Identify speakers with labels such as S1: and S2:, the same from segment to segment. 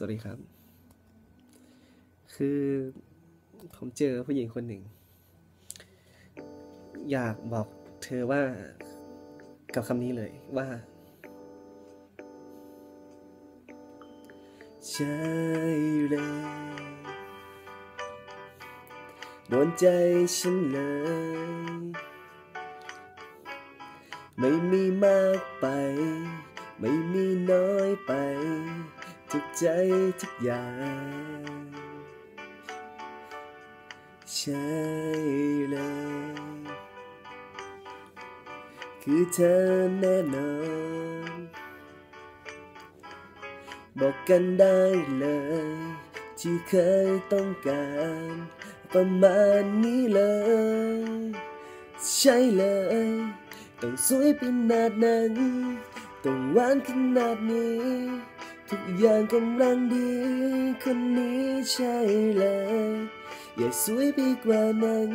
S1: สวัสดีครับ คือผมเจอผู้หญิงคนหนึ่ง อยากบอกเธอว่ากับคำนี้เลยว่า ใช่เลยโดนใจฉันเลย ไม่มีมากไป ไม่มีน้อยไป ทุกใจทุกอย่าง ใช่เลย คือเธอแน่นอน บอกกันได้เลย ที่เคยต้องการ ประมาณนี้เลย ใช่เลย ต้องสวยเป็นนาดนั้น ต้องหวานขนาดนี้ ทุกอย่างกำลังดีคนนี้ใช่เลย อย่าสวยไปกว่านั้น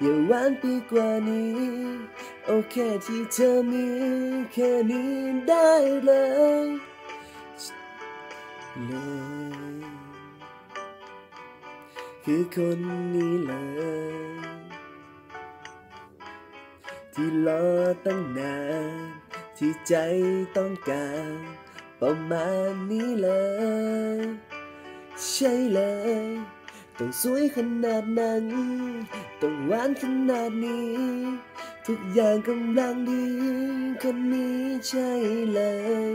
S1: อย่าหวานไปกว่านี้ โอเคที่เธอมีแค่นี้ได้เลยเลยคือคนนี้เลยที่รอตั้งนานที่ใจต้องการ ประมาณนี้เลย ใช่เลย ต้องสวยขนาดนั้น ต้องหวานขนาดนี้ ทุกอย่างกำลังดีคนนี้ใช่เลย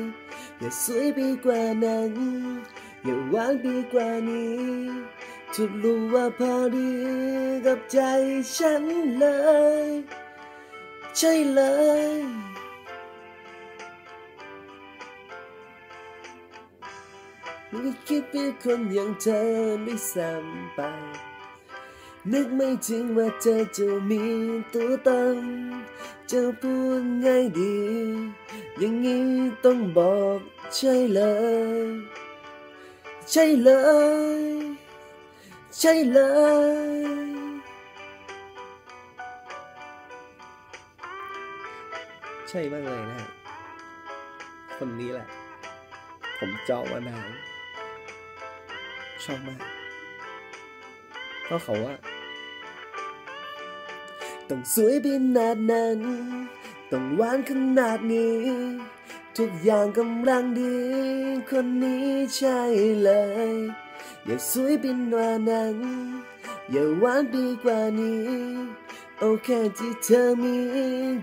S1: อย่าสวยไปกว่านั้น อย่าหวานไปกว่านี้ทุกรู้ว่าพอดีกับใจฉันเลย ใช่เลย ไม่คิดเป็นคนอย่างเธอไม่ซ้ำไป นึกไม่ถึงว่าเธอจะมีตัวตนจะพูดไงดี อย่างนี้ต้องบอกใช่เลย ใช่เลย ใช่เลยใช่มากเลยนะ คนนี้แหละ ผมจองมานาน ชอบมากเพราะเขาว่าต้องสวยเป็นนาดนั้น ต้องหวานขนาดนี้ ทุกอย่างกำลังดี คนนี้ใช่เลย อย่าสวยเป็นว่านั้น อย่าหวานไปกว่านี้ โอเคที่เธอมี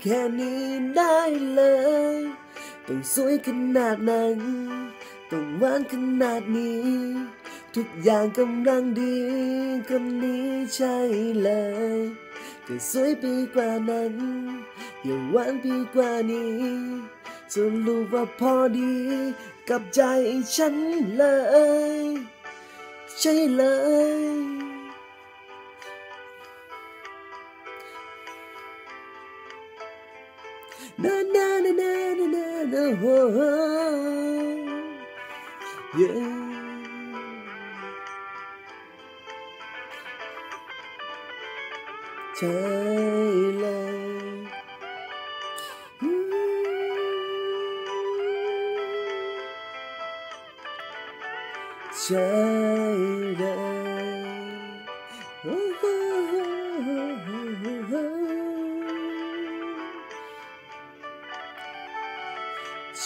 S1: แค่นี้ได้เลย ต้องสวยขนาดนั้น ต้องหวานขนาดนี้ ทุกอย่างกำลังดีคนนี้ใช่เลยจะสวยไปกว่านั้น อย่าหวานไปกว่านี้จะรู้ว่าพอดี กับใจฉันเลย ใช่เลย na na na na na na na oh, yeah ใช่เย้ ใช่เลยโอ้โห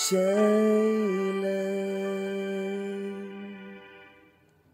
S1: ใช่